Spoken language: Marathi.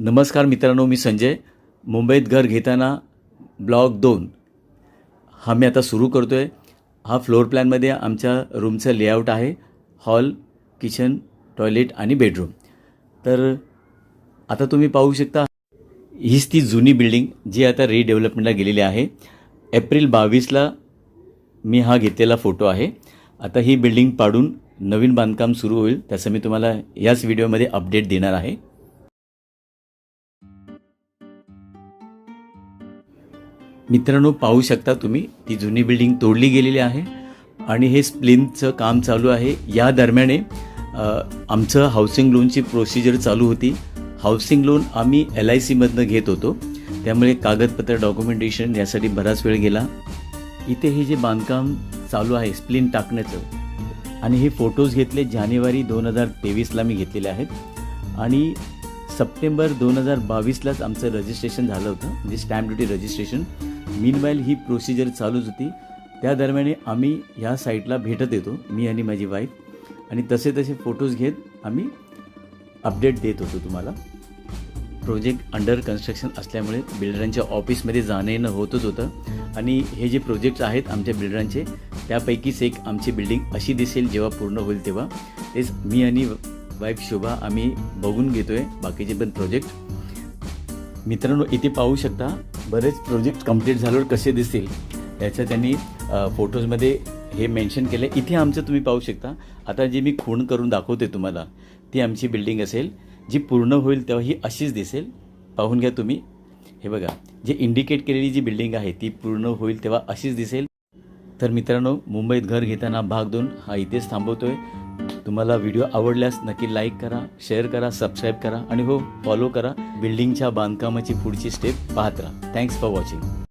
नमस्कार मित्रांनो मी संजय. मुंबईत घर घेताना ब्लॉक दोन. हा मी आता सुरू करतो आहे हा फ्लोअर प्लॅनमध्ये आमच्या रूमचं लेआउट आहे. हॉल किचन टॉयलेट आणि बेडरूम. तर आता तुम्ही पाहू शकता हीच ती जुनी बिल्डिंग जी आता रिडेव्हलपमेंटला गेलेली आहे. एप्रिल बावीसला मी हा घेतलेला फोटो आहे. आता ही बिल्डिंग पाडून नवीन बांधकाम सुरू होईल. त्याचं मी तुम्हाला याच व्हिडिओमध्ये अपडेट देणार आहे. मित्रांनो पाहू शकता तुम्ही ती जुनी बिल्डिंग तोडली गेलेली आहे आणि हे स्प्लिनचं काम चालू आहे. या दरम्याने आमचं हाऊसिंग लोनची प्रोसिजर चालू होती. हाऊसिंग लोन आम्ही एल आय सीमधनं घेत होतो. त्यामुळे कागदपत्र डॉक्युमेंटेशन यासाठी बराच वेळ गेला. इथे हे जे बांधकाम चालू आहे स्प्लिन टाकण्याचं आणि हे फोटोज घेतले जानेवारी दोन हजार तेवीसला मी घेतलेले आहेत. आणि सप्टेंबर दोन हजार बावीसलाच आमचं रजिस्ट्रेशन झालं होतं म्हणजे स्टॅम्प ड्युटी रजिस्ट्रेशन मीनवाईल ही प्रोसिजर चालूच होती. त्या दरम्याने आम्ही ह्या साईटला भेटत येतो मी आणि माझी वाईफ आणि तसे तसे फोटोज घेत आम्ही अपडेट देत होतो तुम्हाला. प्रोजेक्ट अंडर कन्स्ट्रक्शन असल्यामुळे बिल्डरांच्या ऑफिसमध्ये जाणं येणं होतच होतं. आणि हे जे प्रोजेक्ट्स आहेत आमच्या बिल्डरांचे त्यापैकीच एक आमची बिल्डिंग अशी दिसेल जेव्हा पूर्ण होईल तेव्हा. तेच मी आणि वाईफ शोभा आम्ही बघून घेतो आहे बाकीचे पण प्रोजेक्ट मित्रांनो इथे पाहू शकता बरेच प्रोजेक्ट कंप्लीट झाल्यावर कसे दिसतील याचं त्यांनी फोटोजमध्ये हे मेन्शन केलं. आहे इथे आमचं तुम्ही पाहू शकता. आता जी मी खूण करून दाखवते तुम्हाला ती आमची बिल्डिंग असेल. जी पूर्ण होईल तेव्हा ही अशीच दिसेल. पाहून घ्या तुम्ही. हे बघा जे इंडिकेट केलेली जी बिल्डिंग आहे ती पूर्ण होईल तेव्हा अशीच दिसेल. तर मित्रांनो मुंबईत घर घेताना भाग दोन हा इथेच आहे तुम्हाला व्हिडिओ आवडल्यास नक्की लाईक करा शेअर करा सबस्क्राईब करा आणि हो फॉलो करा. बिल्डिंगच्या बांधकामाची पुढची स्टेप पाहत राहा. Thanks for watching